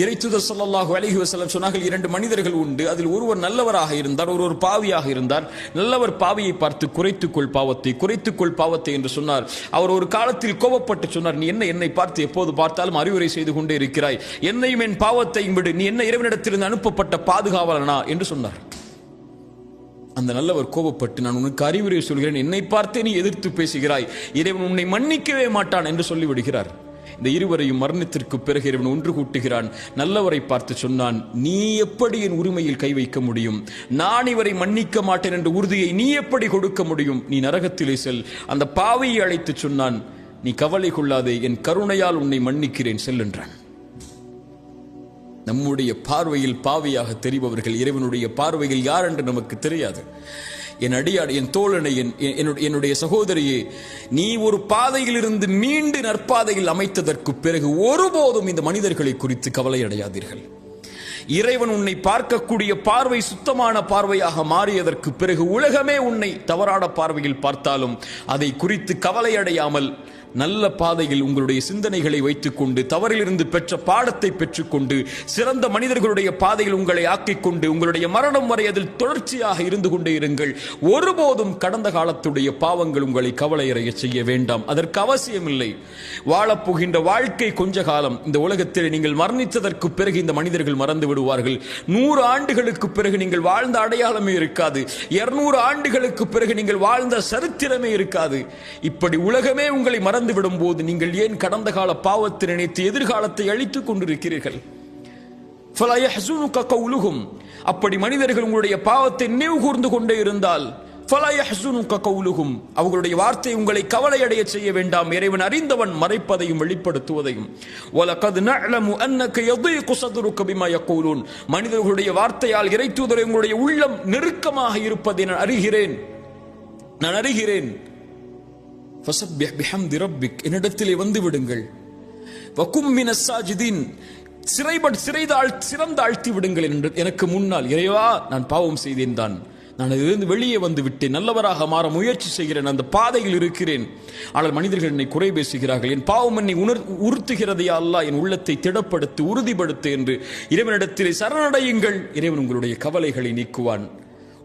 இறைத்துதர் சொல்லல்லாஹு அலைஹி வசலம் சொன்னார்கள் இரண்டு மனிதர்கள் உண்டு அதில் ஒருவர் நல்லவராக இருந்தார் ஒருவர் பாவியாக இருந்தார். நல்லவர் பாவியை பார்த்து குறைத்துக்கொள் பாவத்தை குறைத்துக்கொள் பாவத்தை என்று சொன்னார். அவர் ஒரு காலத்தில் கோபப்பட்டு சொன்னார் நீ என்ன என்னை பார்த்து எப்போது பார்த்தாலும் அறிவுரை செய்து கொண்டே இருக்கிறாய்? என்னையும் என் பாவத்தையும் விடு நீ என்ன இறைவனிடத்திலிருந்து அனுப்பப்பட்ட பாதுகாவலனா? என்று சொன்னார். அந்த நல்லவர் கோபப்பட்டு நான் உனக்கு அறிவுரை சொல்கிறேன் என்னை பார்த்தே நீ எதிர்த்து பேசுகிறாய் இறைவன் உன்னை மன்னிக்கவே மாட்டான் என்று சொல்லிவிடுகிறார். இந்த இருவரையும் மரணத்திற்கு பிறகு இறைவன் ஒன்று கூட்டுகிறான். நல்லவரை பார்த்து சொன்னான் நீ எப்படி என் உரிமையில் கை வைக்க முடியும்? நான் இவரை மன்னிக்க மாட்டேன் என்ற உறுதியை நீ எப்படி கொடுக்க முடியும்? நீ நரகத்திலே செல். அந்த பாவையை அழைத்து சொன்னான் நீ கவலை கொள்ளாதே என் கருணையால் உன்னை மன்னிக்கிறேன் செல் என்றான். நம்முடைய பார்வையில் பாவியாக தெரிபவர்கள் இறைவனுடைய பார்வையில் யார் என்று நமக்கு தெரியாது. என் அடியாடு என் தோழனை என் என்னுடைய- என்னுடைய சகோதரியே நீ ஒரு பாதையில் இருந்து மீண்டு நற்பாதையில் அமைத்ததற்கு பிறகு ஒருபோதும் இந்த மனிதர்களை குறித்து கவலை அடையாதீர்கள். இறைவன் உன்னை பார்க்கக்கூடிய பார்வை சுத்தமான பார்வையாக மாறியதற்கு பிறகு உலகமே உன்னை தவறான பார்வையில் பார்த்தாலும் அதை குறித்து கவலை அடையாமல் நல்ல பாதையில் உங்களுடைய சிந்தனைகளை வைத்துக்கொண்டு தவறிலிருந்து பெற்ற பாடத்தை பெற்றுக்கொண்டு சிறந்த மனிதர்களுடைய பாதையில் உங்களை ஆக்கிக் கொண்டு உங்களுடைய மரணம் வரை அதில் தொடர்ச்சியாக இருந்து கொண்டே இருங்கள். ஒருபோதும் கடந்த காலத்துடைய பாவங்கள் உங்களை கவலையறைய செய்ய வேண்டாம். அதற்கு அவசியமில்லை. வாழப்போகின்ற வாழ்க்கை கொஞ்ச காலம். இந்த உலகத்தில் நீங்கள் மரணித்ததற்கு பிறகு இந்த மனிதர்கள் மறந்து விடுவார்கள். நூறு ஆண்டுகளுக்கு பிறகு நீங்கள் வாழ்ந்த அடையாளமே இருக்காது. இருநூறு ஆண்டுகளுக்கு பிறகு நீங்கள் வாழ்ந்த சரித்திரமே இருக்காது. இப்படி உலகமே உங்களை மறந்து கடந்து விடும்போது நீங்கள் ஏன் கடந்த கால பாவத்தை நினைத்து எதிர்காலத்தை அழித்துக் கொண்டிருக்கிறீர்கள்? அப்படி மனிதர்கள் உங்களுடைய பாவத்தை நினைவு கூர்ந்து கொண்டே இருந்தால் அவர்களுடைய வார்த்தை உங்களை கவலை அடைய செய்ய வேண்டாம். இறைவன் அறிந்தவன் மறைப்பதையும் வெளிப்படுத்துவதையும். மனிதர்களுடைய வார்த்தையால் இறைத்துவதை உங்களுடைய உள்ளம் நெருக்கமாக இருப்பதை நான் அறிகிறேன். நான் அறிகிறேன். என்னிடத்திலே வந்து விடுங்கள் வக்கும் மின சாஜிதீன் சிறைபட் சிறைதாழ் சிறந்தாழ்த்தி விடுங்கள் என்று எனக்கு முன்னால் இறைவா நான் பாவம் செய்தேன் தான் நான் இதிலிருந்து வெளியே வந்து விட்டேன் நல்லவராக மாற முயற்சி செய்கிறேன் அந்த பாதையில் இருக்கிறேன் ஆனால் மனிதர்கள் என்னை குறை பேசுகிறார்கள் என் பாவம் என்னை உணர் உறுத்துகிறதே அல்ல என் உள்ளத்தை திடப்படுத்து உறுதிப்படுத்து என்று இறைவனிடத்திலே சரணடையுங்கள் இறைவன் உங்களுடைய கவலைகளை நீக்குவான்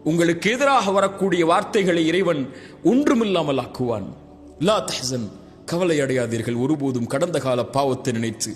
உங்களுக்கு எதிராக வரக்கூடிய வார்த்தைகளை இறைவன் ஒன்றுமில்லாமல் ஆக்குவான் லா தஹ்சன் கவலை அடையாதீர்கள் ஒருபோதும் கடந்த கால பாவத்தை நினைத்து.